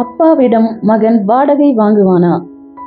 அப்பாவிடம் மகன் வாடகை வாங்குவானா?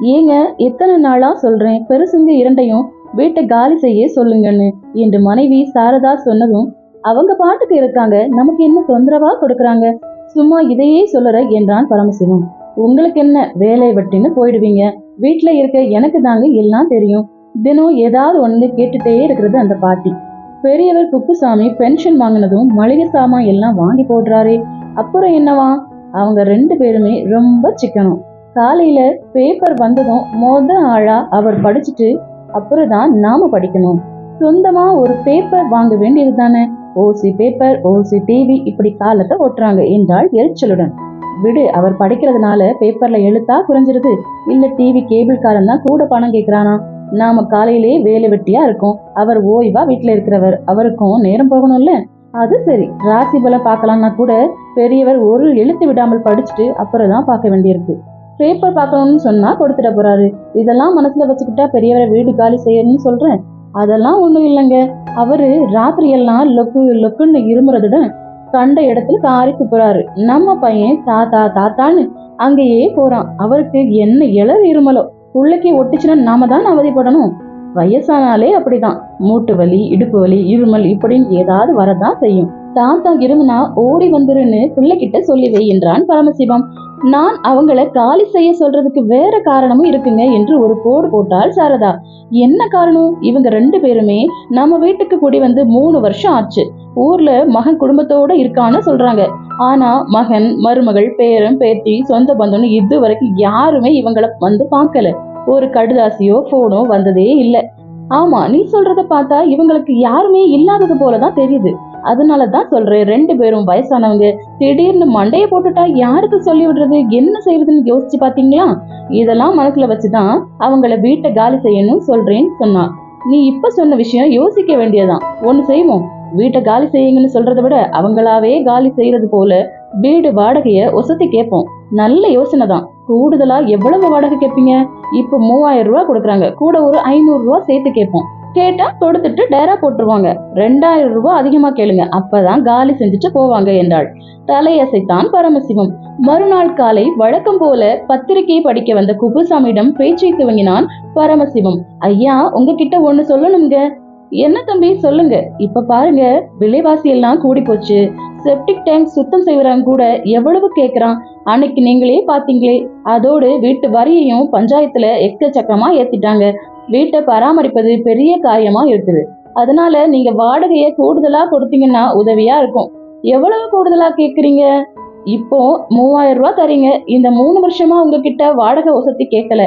ஏங்க எத்தனை நாளா சொல்றேன் பெருசுங்க இரண்டையும் வீட்டை காலி செய்ய சொல்லுங்கன்னு. என்று மனைவி சாரதா சொன்னதும் அவங்க பாட்டுக்கு இருக்காங்க நமக்கு என்ன தொந்தரவா கொடுக்கறாங்க? சும்மா இதையே சொல்லுற என்றான் பரமசிவம். உங்களுக்கு என்ன வேலை வெட்டின்னு போயிடுவீங்க? வீட்டுல இருக்க எனக்கு தாங்க எல்லாம் தெரியும். தினம் ஏதாவது ஒண்ணு கேட்டுட்டே இருக்கிறது அந்த பாட்டி. பெரியவர் குப்புசாமி பென்ஷன் வாங்கினதும் மளிகை சாமான் எல்லாம் வாங்கி போடுறாரே. அப்புறம் என்னவா? அவங்க ரெண்டு பேருமே ரொம்ப சிக்கனம். காலையில பேப்பர் வந்ததும் மொத ஆளா அவர் படிச்சுட்டு அப்புறம் தான் நாம படிக்கணும். சொந்தமா ஒரு பேப்பர் வாங்க வேண்டியது தானே. ஓசி பேப்பர் ஓசி டிவி இப்படி காலத்தை ஓட்டுறாங்க என்றால் எரிச்சலுடன். விடு அவர் படிக்கிறதுனால பேப்பர்ல எழுத்தா குறைஞ்சிருது. இல்ல டிவி கேபிள் காலம் தான் கூட பணம் கேக்குறானா? நாம காலையிலேயே வேலை வெட்டியா இருக்கோம். அவர் ஓய்வா வீட்டுல இருக்கிறவர். அவருக்கும் நேரம் போகணும்ல. அது சரி. ராசி பல பார்க்கலாம்னா கூட பெரியவர் ஒரு எழுத்து விடாமல் படிச்சுட்டு அப்புறம் தான் பார்க்க வேண்டியிருக்கு. பேப்பர் பார்க்கணும்னு சொன்னா கொடுத்துட போறாரு. இதெல்லாம் மனசுல வச்சுக்கிட்டா பெரியவரை வீடு காலி செய்யணும்னு சொல்றேன். அதெல்லாம் ஒண்ணும் இல்லைங்க. அவரு ராத்திரி எல்லாம் லொக்கு லொக்குன்னு இருமுறதுடன் கண்ட இடத்துல காரி துப்புறாரு நம்ம பையன் தாத்தா தாத்தான்னு அங்கேயே போறான். அவருக்கு என்ன இளர் இருமலோ? உள்ளக்கே ஒட்டுச்சுன்னா நாம தான் அவதிப்படணும். வயசானாலே அப்படிதான். மூட்டு வலி இடுப்பு வலி இருமல் இப்படின்னு ஏதாவது வரதான் செய்யும். தாத்தா இருமுனா ஓடி வந்துருன்னு பிள்ளைகிட்ட சொல்லி வை என்றான் பரமசிவம். நான் அவங்கள காலி செய்ய சொல்றதுக்கு வேற காரணமும் இருக்குங்க என்று ஒரு போடு போட்டால் சாரதா. என்ன காரணம்? இவங்க ரெண்டு பேருமே நம்ம வீட்டுக்கு கூடி வந்து மூணு வருஷம் ஆச்சு. ஊர்ல மகன் குடும்பத்தோட இருக்கான்னு சொல்றாங்க. ஆனா மகன் மருமகள் பேரன் பேத்தி சொந்த பந்தம்னு இது வரைக்கும் யாருமே இவங்கள வந்து பார்க்கல. ஒரு கடுதாசியோ போனோ வந்ததே இல்லை. ஆமா நீ சொல்றத பார்த்தா இவங்களுக்கு யாருமே இல்லாதது போலதான் தெரியுது. அதனால தான் சொல்றேன் ரெண்டு பேரும் வயசானவங்க. திடீர்னு மண்டைய போட்டுட்டா யாருக்கு சொல்லி விடுறது? என்ன செய்யறதுன்னு யோசிச்சு பாத்தீங்களா இதெல்லாம் மனசுல வச்சுதான் அவங்கள வீட்டை காலி செய்யணும்னு சொல்றேன்னு சொன்னான் நீ இப்ப சொன்ன விஷயம் யோசிக்க வேண்டியதான் ஒண்ணு செய்வோம் வீட்டை காலி செய்யுங்கன்னு சொல்றதை விட அவங்களாவே காலி செய்யறது போல வீடு வாடகைய ஒசத்தி கேட்போம். நல்ல யோசனை தான். கூடுதலா எவ்வளவு வாடகை கேட்பீங்க? இப்ப மூவாயிரம் ரூபாய் கொடுக்குறாங்க. கூட ஒரு ஐநூறு ரூபாய் சேர்த்து கேட்போம். கேட்டா கொடுத்துட்டு டேரா போட்டுருவாங்க. ரெண்டாயிரம் ரூபாய் அதிகமா கேளுங்க. அப்பதான் காலி செஞ்சுட்டு போவாங்க என்றாள். தலையசைத்தான் பரமசிவம். மறுநாள் காலை வழக்கம் போல பத்திரிகையை படிக்க வந்த குப்புசாமியிடம் பேச்சை துவங்கினான் பரமசிவம். ஐயா உங்ககிட்ட ஒண்ணு சொல்லணுங்க என்ன தம்பி சொல்லுங்க. இப்ப பாருங்க விலைவாசி எல்லாம் கூடி போச்சு செப்டிக் டேங்க் சுத்தம் செய்வறவங்க கூட எவ்வளவு கேக்குறான் அன்னைக்கு நீங்களே பாத்தீங்களே அதோடு வீட்டு வரியையும் பஞ்சாயத்துல எக்கச்சக்கமா ஏத்திட்டாங்க. வீட்டை பராமரிப்பது பெரிய காரியமா இருக்குது. அதனால நீங்க வாடகைய கூடுதலா கொடுத்தீங்கன்னா உதவியா இருக்கும். எவ்வளவு கூடுதலா கேக்குறீங்க? இப்போ மூவாயிரம் ரூபாய் தரீங்க. இந்த மூணு வருஷமா உங்ககிட்ட வாடகை வசதி கேட்கல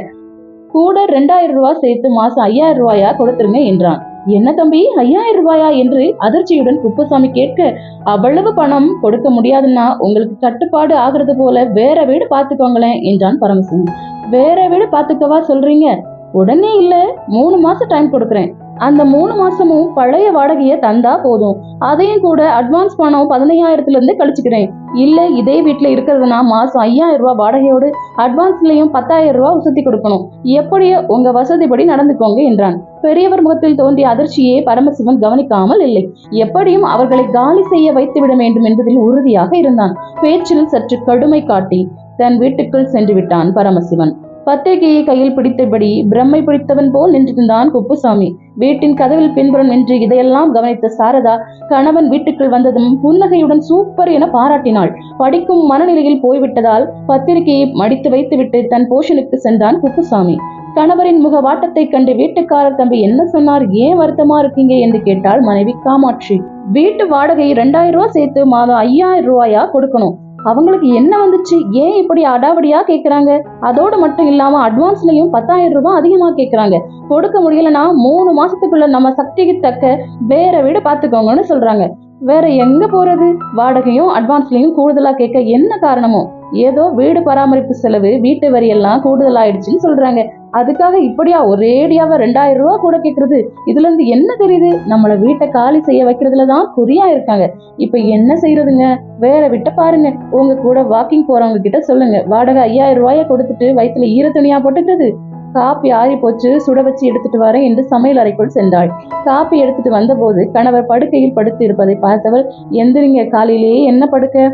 கூட ரெண்டாயிரம் ரூபாய் சேர்த்து மாசம் ஐயாயிரம் ரூபாயா கொடுத்துருங்க என்றான். என்ன தம்பி ஐயாயிரம் ரூபாயா என்று அதிர்ச்சியுடன் குப்புசாமி கேட்க அவ்வளவு பணம் கொடுக்க முடியாதுன்னா உங்களுக்கு கட்டுப்பாடு ஆகுறது போல வேற வீடு பாத்துக்கோங்களேன் என்றான் பரமசிவம். வேற வீடு பாத்துக்கவா சொல்றீங்க? உடனே இல்ல மூணு மாசம் டைம் கொடுக்குறேன். அந்த மூணு மாசமும் பழைய வாடகையை தந்தா போதும். அதையும் கூட அட்வான்ஸ் பணம் பதினையாயிரத்துல இருந்து கழிச்சுக்கிறேன். இல்ல இதே வீட்டுல இருக்கிறதுனா மாசம் ஐயாயிரம் ரூபாய் வாடகையோடு அட்வான்ஸ்லயும் பத்தாயிரம் ரூபாய் வசதி கொடுக்கணும். எப்படியோ உங்க வசதிப்படி நடந்துக்கோங்க என்றான். பெரியவர் முகத்தில் தோன்றிய அதிர்ச்சியே பரமசிவன் கவனிக்காமல் இல்லை. எப்படியும் அவர்களை காலி செய்ய வைத்துவிட வேண்டும் என்பதில் உறுதியாக இருந்தான். பேச்சில் சற்று கடுமை காட்டி தன் வீட்டுக்குள் சென்று விட்டான் பரமசிவன். பத்திரிகையை கையில் பிடித்தபடி பிரம்மை பிடித்தவன் போல் நின்றிருந்தான் குப்புசாமி. வீட்டின் கதவில் பின்புறம் நின்று இதையெல்லாம் கவனித்த சாரதா கணவன் வீட்டுக்குள் வந்ததும் புன்னகையுடன் சூப்பர் என பாராட்டினாள். படிக்கும் மனநிலையில் போய்விட்டதால் பத்திரிகையை மடித்து வைத்துவிட்டு தன் போஷனுக்கு சென்றான் குப்புசாமி. கணவரின் முக வாட்டத்தை கண்டு வீட்டுக்காரர் தம்பி என்ன சொன்னார் ஏன் வருத்தமா இருக்கீங்க? என்று கேட்டாள் மனைவி காமாட்சி. வீட்டு வாடகை ரெண்டாயிரம் ரூபாய் சேர்த்து மாதம் ஐயாயிரம் ரூபாயா கொடுக்கணும்? அவங்களுக்கு என்ன வந்துச்சு? ஏன் இப்படி அடாவடியா கேக்குறாங்க? அதோடு மட்டும் இல்லாம அட்வான்ஸ்லயும் பத்தாயிரம் ரூபாய் அதிகமா கேக்குறாங்க. கொடுக்க முடியலன்னா மூணு மாசத்துக்குள்ள நம்ம சக்திக்கு தக்க வேற வீடு பாத்துக்கோங்கன்னு சொல்றாங்க. வேற எங்க போறது? வாடகையும் அட்வான்ஸ்லயும் கூடுதலா கேட்க என்ன காரணமோ? ஏதோ வீடு பராமரிப்பு செலவு வீட்டு வரி எல்லாம் கூடுதலாயிடுச்சுன்னு சொல்றாங்க. அதுக்காக இப்படியா ஒரேடியாவை ரெண்டாயிரம் ரூபா கூட கேட்கறது இதுல இருந்து என்ன தெரியுது? நம்மள வீட்டை காலி செய்ய வைக்கிறதுல தான் குறியா இருக்காங்க. இப்ப என்ன செய்யறதுங்க வேற விட்ட பாருங்க. உங்க கூட வாக்கிங் போறவங்க கிட்ட சொல்லுங்க. வாடகை ஐயாயிரம் ரூபாய கொடுத்துட்டு வயிற்றுல ஈர போட்டுக்கிறது காப்பி ஆறி போச்சு சுட வச்சு எடுத்துட்டு வரேன் என்று சமையல் அறைக்குள் சென்றாள். காப்பி எடுத்துட்டு வந்தபோது கணவர் படுக்கையில் படுத்து இருப்பதை பார்த்தவள் எந்திரிங்க காலையிலேயே என்ன படுக்க?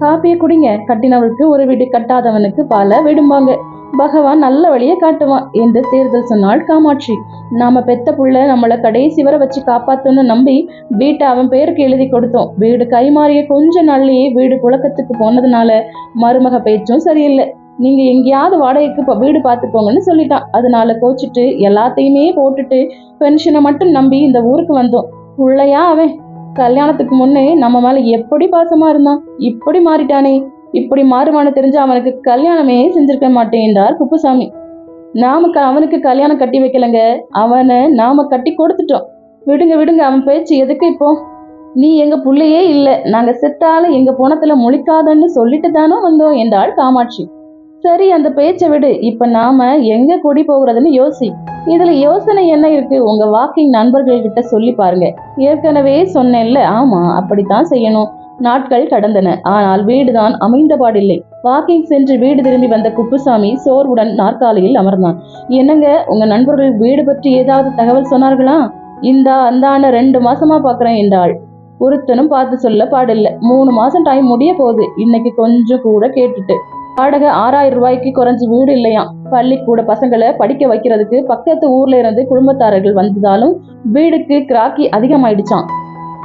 காப்பியை குடிங்க. கட்டினவளுக்கு ஒரு வீடு கட்டாதவனுக்கு பல விடும்பாங்க. பகவான் நல்ல வழியை காட்டுவான் என்று தேர்தல் சொன்னாள் காமாட்சி. நாம பெத்த புள்ள நம்மளை கடைசி வரை வச்சு காப்பாத்துன்னு நம்பி வீட்டை அவன் பேருக்கு எழுதி கொடுத்தோம். வீடு கைமாறிய கொஞ்ச நாள்லயே வீடு புழக்கத்துக்கு போனதுனால மருமக பேச்சும் சரியில்லை. நீங்க எங்கேயாவது வாடகைக்கு வீடு பார்த்துக்கோங்கன்னு சொல்லிட்டான். அதனால கோச்சிட்டு எல்லாத்தையுமே போட்டுட்டு பென்ஷனை மட்டும் நம்பி இந்த ஊருக்கு வந்தோம். புள்ளையா அவன். கல்யாணத்துக்கு முன்னே நம்ம மேல எப்படி பாசமா இருந்தான்? இப்படி மாறிட்டானே. இப்படி மாறுவான தெரிஞ்சு அவனுக்கு கல்யாணமே செஞ்சிருக்க மாட்டேன் என்றார் குப்புசாமி. நாம க- அவனுக்கு கல்யாணம் கட்டி வைக்கலங்க. அவனை நாம கட்டி கொடுத்துட்டோம். விடுங்க விடுங்க அவன் பேச்சு எதுக்கு இப்போ? நீ எங்க புள்ளையே இல்ல. நாங்க செத்தால எங்க போனத்துல முழிக்காதன்னு சொல்லிட்டு தானோ வந்தோம் என்றாள் காமாட்சி. சரி அந்த பேச்சை விடு. இப்ப நாம எங்க குடி போகிறதுன்னு யோசி. இதுல யோசனை என்ன இருக்கு? உங்க வாக்கிங் நண்பர்கள் கிட்ட சொல்லி பாருங்க. ஏற்கனவே சொன்னேன்ல. ஆமா அப்படித்தான் செய்யணும். நாட்கள் கடந்தன. ஆனால் வீடுதான் அமைந்தபாடில்லை. வாக்கிங் சென்று வீடு திரும்பி வந்த குப்புசாமி சோர்வுடன் நாற்காலியில் அமர்ந்தான். என்னங்க உங்க நண்பர்கள் வீடு பற்றி ஏதாவது தகவல் சொன்னார்களா? இந்தா அந்தான ரெண்டு மாசமா பாக்குறேன் என்றாள். ஒருத்தனும் பார்த்து சொல்ல பாடில்ல. மூணு மாசம் டைம் முடிய போகுது. இன்னைக்கு கொஞ்சம் கூட கேட்டுட்டு. வாடகை ஆறாயிரம் ரூபாய்க்கு குறைஞ்சு வீடு இல்லையாம். பள்ளிக்கூட பசங்களை படிக்க வைக்கிறதுக்கு பக்கத்து ஊர்ல இருந்து குடும்பத்தாரர்கள் வந்ததாலும் வீடுக்கு கிராக்கி அதிகமாயிடுச்சாம்.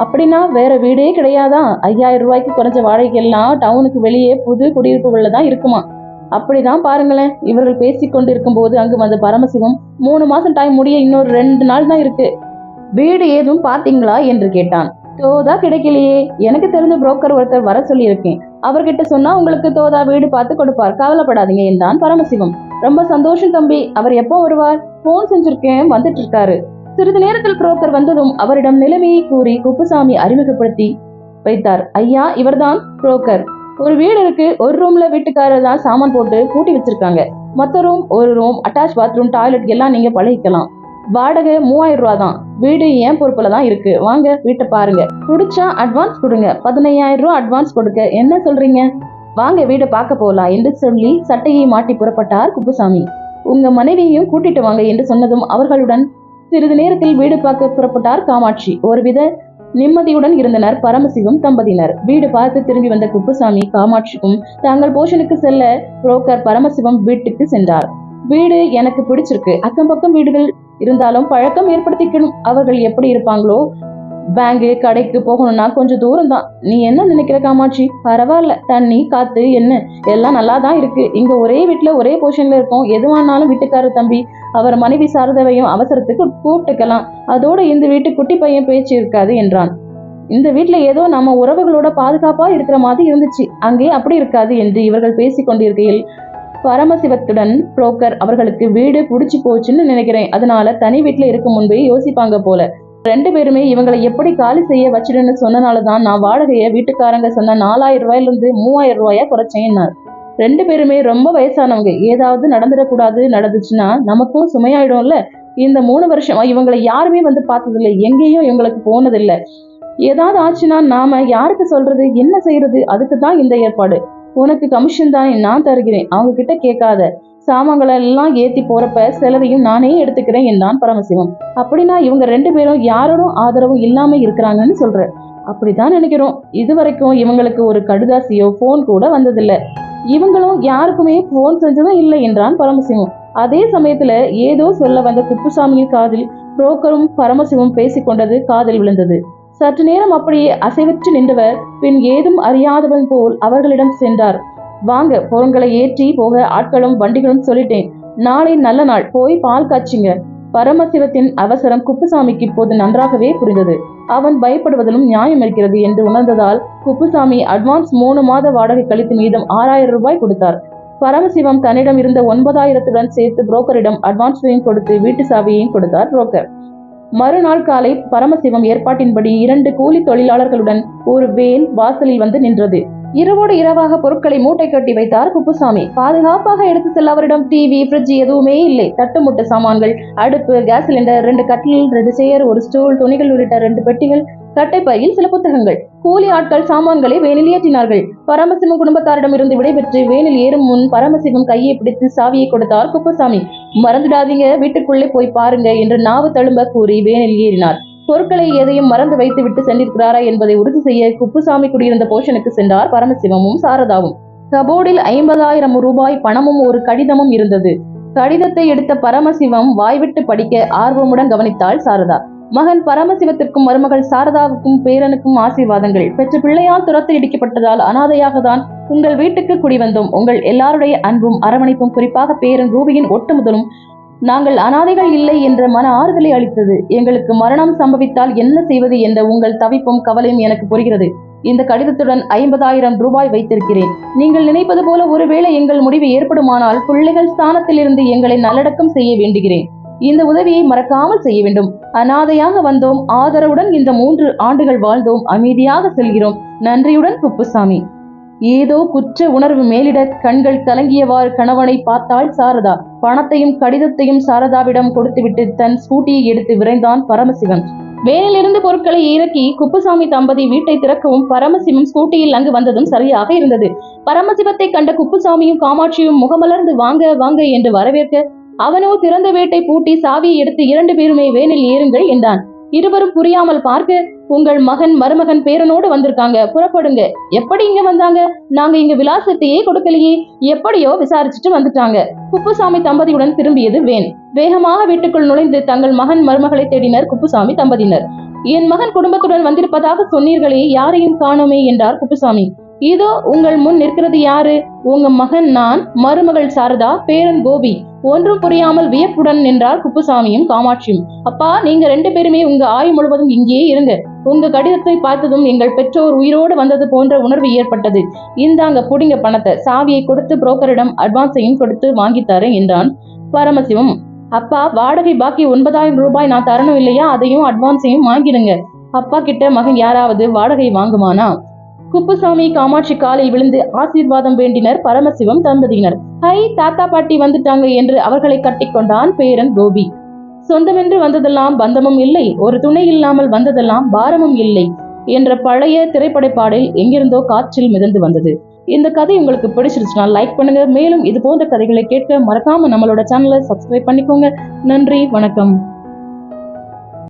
அப்படின்னா வேற வீடே கிடையாதான் ஐயாயிரம் ரூபாய்க்கு குறைஞ்ச வாடகைக்கெல்லாம் டவுனுக்கு வெளியே புது குடியிருப்புகள்ல தான் இருக்குமா? அப்படிதான் பாருங்களேன். இவர்கள் பேசிக்கொண்டு இருக்கும்போது அங்கு வந்த பரமசிவம் மூணு மாசம் டைம் முடிய இன்னொரு ரெண்டு நாள் தான் இருக்கு. வீடு ஏதும் பாத்தீங்களா என்று கேட்டான். தோதா கிடைக்கலையே. எனக்கு தெரிஞ்ச புரோக்கர் ஒருத்தர் வர சொல்லியிருக்கேன். அவர்கிட்ட சொன்னா உங்களுக்கு தோதா வீடு பார்த்து கொடுப்பார். கவலைப்படாதீங்க என்றான் பரமசிவம். ரொம்ப சந்தோஷம் தம்பி. அவர் எப்போ வருவார்? போன் செஞ்சிருக்கேன். வந்துட்டு இருக்காரு. சிறிது நேரத்தில் புரோக்கர் வந்ததும் அவரிடம் நிலைமையை கூறி குப்புசாமி அறிமுகப்படுத்தி வைத்தார். ஐயா இவர்தான் புரோக்கர். ஒரு வீடு இருக்கு. ஒரு ரூம்ல வீட்டுக்காரர் தான் சாமான் போட்டு பூட்டி வச்சிருக்காங்க. மொத்த ரூம் ஒரு ரூம் அட்டாச் பாத்ரூம் டாய்லெட் எல்லாம் நீங்க பழகிக்கலாம். வாடகை மூவாயிரம் ரூபா தான். வீடு ஏன் பொறுப்புல தான் இருக்கு. வாங்க வீட்டை பாருங்க. பிடிச்சா அட்வான்ஸ் கொடுங்க. பதினையாயிரம் ரூபா அட்வான்ஸ் கொடுக்க. என்ன சொல்றீங்க? வாங்க வீடை பார்க்க போகலாம் என்று சொல்லி சட்டையை மாட்டி புறப்பட்டார் குப்புசாமி. உங்க மனைவியையும் கூட்டிட்டு வாங்க என்று சொன்னதும் அவர்களுடன் சிறிது நேரத்தில் வீடு பார்க்க புறப்பட்டார் காமாட்சி. ஒருவித நிம்மதியுடன் இருந்தனர் பரமசிவம் தம்பதியினர். வீடு பார்த்து திரும்பி வந்த குப்புசாமி காமாட்சிக்கும் தாங்கள் போஷனுக்கு செல்ல புரோக்கர் பரமசிவம் வீட்டுக்கு சென்றார். வீடு எனக்கு பிடிச்சிருக்கு. அக்கம் பக்கம் வீடுகள் இருந்தாலும் பழக்கம் ஏற்படுத்திக்கணும். அவர்கள் எப்படி இருப்பாங்களோ பேங்கு கடைக்கு போகணும்னா கொஞ்சம் தூரம் தான் நீ என்ன நினைக்கிற காமாட்சி? பரவாயில்ல. தண்ணி காத்து என்ன எல்லாம் நல்லா தான் இருக்கு. இங்க ஒரே வீட்டுல ஒரே போர்ஷன்ல இருக்கோம். எதுவானாலும் வீட்டுக்காரர் தம்பி அவர் மனைவி சாரதவையும் அவசரத்துக்கு கூப்பிட்டுக்கலாம். அதோட இந்த வீட்டு குட்டி பையன் பேச்சு இருக்காது என்றான். இந்த வீட்டுல ஏதோ நம்ம உறவுகளோட பாதுகாப்பா இருக்கிற மாதிரி இருந்துச்சு. அங்கே அப்படி இருக்காது என்று இவர்கள் பேசிக் கொண்டிருக்கையில் பரமசிவத்துடன் புரோக்கர் அவர்களுக்கு வீடு புடிச்சு போச்சுன்னு நினைக்கிறேன். அதனால தனி வீட்டுல இருக்கும் முன்பே யோசிப்பாங்க போல. ரெண்டு பேருமே இவங்களை எப்படி காலி செய்ய வச்சிடுன்னு சொன்னனால தான் நான் வாடகையை வீட்டுக்காரங்க சொன்ன நாலாயிரம் ரூபாயில இருந்து மூவாயிரம் ரூபாயா குறைச்சேன்னார். ரெண்டு பேருமே ரொம்ப வயசானவங்க. ஏதாவது நடந்துடக்கூடாது நடந்துச்சுன்னா நமக்கும் சுமையாயிடும்ல. இந்த மூணு வருஷம் இவங்களை யாருமே வந்து பார்த்ததில்லை. எங்கேயும் இவங்களுக்கு போனதில்லை. ஏதாவது ஆச்சுன்னா நாம யாருக்கு சொல்றது? என்ன செய்யறது? அதுக்கு தான் இந்த ஏற்பாடு. உனக்கு கமிஷன் தான் நான் தருகிறேன். அவங்க கிட்ட கேட்காத. சாமான்களை எல்லாம் ஏத்தி போறப்ப செலவையும் நானே எடுத்துக்கிறேன் என்றான் பரமசிவம். அப்படின்னா இவங்க ரெண்டு பேரும் யாரோடும் ஆதரவும் இல்லாம இருக்கிறாங்கன்னு சொல்ற. அப்படிதான் நினைக்கிறோம். இது வரைக்கும் இவங்களுக்கு ஒரு கடுதாசியோ போன் கூட வந்ததில்லை. இவங்களும் யாருக்குமே போன் செஞ்சதும் இல்லை என்றான் பரமசிவம். அதே சமயத்துல ஏதோ சொல்ல வந்த குப்புசாமியின் காதில் புரோக்கரும் பரமசிவம் பேசிக்கொண்டது காதில் விழுந்தது. சற்று நேரம் அப்படியே அசைவற்று நின்றவர் பின் ஏதும் அறியாதவன் போல் அவர்களிடம் சென்றார். வாங்க பொருட்களை ஏற்றி போக ஆட்களும் வண்டிகளும் சொல்லிட்டேன். நாளை நல்ல நாள் போய் பால் காய்ச்சிங்க. பரமசிவத்தின் அவசரம் குப்புசாமிக்கு இப்போது நன்றாகவே புரிந்தது. அவன் பயப்படுவதிலும் நியாயம் இருக்கிறது என்று உணர்ந்ததால் குப்புசாமி அட்வான்ஸ் மூணு மாத வாடகை கழித்து மீதம் ஆறாயிரம் ரூபாய் கொடுத்தார். பரமசிவம் தன்னிடம் இருந்த ஒன்பதாயிரத்துடன் சேர்த்து புரோக்கரிடம் அட்வான்ஸையும் கொடுத்து வீட்டு சாவியையும் கொடுத்தார் புரோக்கர். மறுநாள் காலை பரமசிவம் ஏற்பாட்டின்படி இரண்டு கூலி தொழிலாளர்களுடன் ஒரு வேன் வாசலில் வந்து நின்றது. இரவோடு இரவாக பொருட்களை மூட்டை கட்டி வைத்தார் குப்புசாமி. பாதுகாப்பாக எடுத்து செல்ல அவரிடம் டிவி ஃப்ரிட்ஜ் எதுவுமே இல்லை. தட்டுமுட்டு சாமான்கள் அடுப்பு கேஸ் சிலிண்டர் ரெண்டு கட்டில் ரெண்டு சேர் ஒரு ஸ்டூல் துணிகள் உள்ளிட்ட ரெண்டு பெட்டிகள் கட்டைப்பையில் சில புத்தகங்கள். கூலி ஆட்கள் சாமான்களை வேனில் ஏற்றினார்கள். பரமசிவம் குடும்பத்தாரிடம் இருந்து விடைபெற்று வேனில் ஏறும் முன் பரமசிவம் கையை பிடித்து சாவியை கொடுத்தார் குப்புசாமி. மறந்துடாதீங்க வீட்டுக்குள்ளே போய் பாருங்க என்று நாவு தழும்ப கூறி வேனில் ஏறினார். பொருட்களை எதையும் மறந்து வைத்துவிட்டு சென்றிருக்கிறாரா என்பதை உறுதி செய்ய குப்புசாமி குடியிருந்த போஷனுக்கு சென்றார் பரமசிவமும் சாரதாவும். கபோர்டில் ஐம்பதாயிரம் ரூபாய் பணமும் ஒரு கடிதமும் இருந்தது. கடிதத்தை எடுத்த பரமசிவம் வாய்விட்டு படிக்க ஆர்வமுடன் கவனித்தாள் சாரதா. மகன் பரமசிவத்திற்கும் மருமகள் சாரதாவுக்கும் பேரனுக்கும் ஆசீர்வாதங்கள். பெற்ற பிள்ளையால் துரத்து இடிக்கப்பட்டதால் அனாதையாக தான் உங்கள் வீட்டுக்கு குடிவந்தோம் உங்கள் எல்லாருடைய அன்பும் அரவணைப்பும் குறிப்பாக பேரன் ரூபியின் ஒட்டுமுதலும் நாங்கள் அனாதைகள் இல்லை என்ற மன ஆறுதலை அளித்தது. எங்களுக்கு மரணம் சம்பவித்தால் என்ன செய்வது என்ற உங்கள் தவிப்பும் கவலையும் எனக்கு புரிகிறது இந்த கடிதத்துடன் ஐம்பதாயிரம் ரூபாய் வைத்திருக்கிறேன். நீங்கள் நினைப்பது போல ஒருவேளை எங்கள் முடிவு ஏற்படுமானால் பிள்ளைகள் ஸ்தானத்திலிருந்து எங்களை நல்லடக்கம் செய்ய வேண்டுகிறேன். இந்த உதவியை மறக்காமல் செய்ய வேண்டும். அனாதையாக வந்தோம். ஆதரவுடன் இந்த மூன்று ஆண்டுகள் வாழ்ந்தோம். அமைதியாக செல்கிறோம். நன்றியுடன் குப்புசாமி. ஏதோ குற்ற உணர்வு மேலிட கண்கள் கலங்கியவாறு கணவனை பார்த்தாள் சாரதா. பணத்தையும் கடிதத்தையும் சாரதாவிடம் கொடுத்துவிட்டு தன் ஸ்கூட்டியை எடுத்து விரைந்தான் பரமசிவன். வேனிலிருந்து பொருட்களை இறக்கி குப்புசாமி தம்பதி வீட்டை திறக்கவும் பரமசிவம் ஸ்கூட்டியில் அங்கு வந்ததும் சரியாக இருந்தது. பரமசிவத்தை கண்ட குப்புசாமியும் காமாட்சியும் முகமலர்ந்து வாங்க வாங்க என்று வரவேற்க அவனோ திறந்த வீட்டை பூட்டி சாவியை எடுத்து இரண்டு பேருமே வேனில் ஏறுங்கள் என்றான். இருவரும் புரியாமல் பார்க்க உங்கள் மகன் மருமகன் பேரனோடு வந்திருக்காங்க. புறப்படுங்க. எப்படி இங்க வந்தாங்க? நாங்க இங்க விலாசத்தையே கொடுக்கலையே. எப்படியோ விசாரிச்சுட்டு வந்துட்டாங்க. குப்புசாமி தம்பதியுடன் திரும்பியது வேன். வேகமாக வீட்டுக்குள் நுழைந்து தங்கள் மகன் மருமகளை தேடினர் குப்புசாமி தம்பதியினர். என் மகன் குடும்பத்துடன் வந்திருப்பதாக சொன்னீர்களே யாரையும் காணோமே என்றார் குப்புசாமி. இதோ உங்கள் முன் நிற்கிறது யாரு? உங்க மகன் நான் மருமகள் சாரதா பேரன் கோபி. ஒன்றும் புரியாமல் வியப்புடன் நின்றார் குப்புசாமியும் காமாட்சியும். அப்பா நீங்க ரெண்டு பேருமே உங்க ஆயு முழுவதும் இங்கேயே இருங்க. உங்க கடிதத்தை பார்த்ததும் எங்கள் பெற்றோர் உயிரோடு வந்தது போன்ற உணர்வு ஏற்பட்டது. இந்தாங்க புடிங்க பணத்தை. சாவியை கொடுத்து புரோக்கரிடம் அட்வான்ஸையும் கொடுத்து வாங்கித்தாரு என்றான் பரமசிவம். அப்பா வாடகை பாக்கி ஒன்பதாயிரம் ரூபாய் நான் தரணும் இல்லையா? அதையும் அட்வான்ஸையும் வாங்கிடுங்க. அப்பா கிட்ட மகன் யாராவது வாடகை வாங்குமானா? குப்புசாமி காமாட்சி காலில் விழுந்து ஆசீர்வாதம் வேண்டினர் பரமசிவம் தம்பதியினர். ஹை தாத்தா பாட்டி வந்துட்டாங்க என்று அவர்களை கட்டிக்கொண்டான் பேரன் கோபி. சொந்தமென்று வந்ததெல்லாம் பந்தமும் இல்லை ஒரு துணை இல்லாமல் வந்ததெல்லாம் பாரமும் இல்லை என்ற பழைய திரைப்பட பாடல் எங்கிருந்தோ காற்றில் மிதந்து வந்தது. இந்த கதை உங்களுக்கு பிடிச்சிருச்சுன்னா லைக் பண்ணுங்க மேலும் இது போன்ற கதைகளை கேட்க மறக்காம நம்மளோட சேனலை சப்ஸ்கிரைப் பண்ணிக்கோங்க. நன்றி வணக்கம்.